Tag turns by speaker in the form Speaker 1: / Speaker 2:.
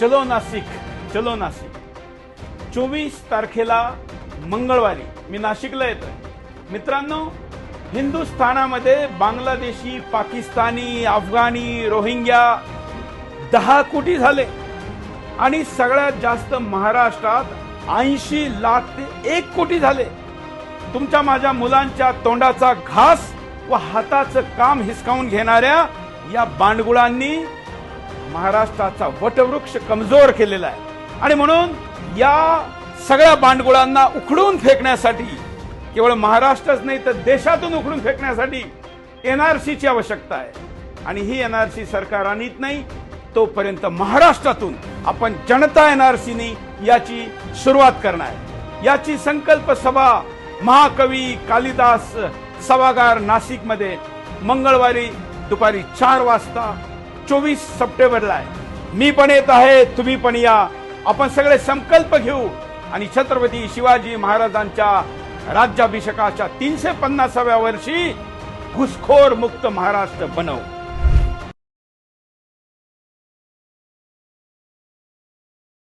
Speaker 1: चलो नाशिक चलो नाशिक. चोवीस तारखेला मंगळवारी मी नाशिकला येतोय. मित्रांनो हिंदुस्थानामध्ये बांगलादेशी पाकिस्तानी अफगाणी रोहिंग्या दहा कोटी झाले. आणि सगळ्यात जास्त महाराष्ट्रात ऐंशी लाख ते एक कोटी झाले. तुमच्या माझ्या मुलांच्या तोंडाचा घास व हाताचं काम हिसकावून घेणाऱ्या या बांडगुळांनी महाराष्ट्राचा वटवृक्ष कमजोर केलेला आहे. आणि म्हणून या सगळ्या बांडगुळांना उखडून फेकण्यासाठी केवळ महाराष्ट्रच नाही तर देशातून उखडून फेकण्यासाठी एनआरसीची आवश्यकता आहे. आणि ही एनआरसी सरकार आणत नाही तोपर्यंत महाराष्ट्रातून आपण जनता एनआरसीनी याची सुरुवात करणार याची संकल्प सभा महाकवी कालिदास सभागार नाशिकमध्ये मंगळवारी दुपारी चार वाजता चोवीस सप्टेंबरला आहे. मी पण येत आहे तुम्ही पण या. आपण सगळे संकल्प घेऊ. आणि छत्रपती शिवाजी महाराजांच्या राज्याभिषेकाच्या तीनशे पन्नासाव्या वर्षी घुसखोर मुक्त महाराष्ट्र बनवू.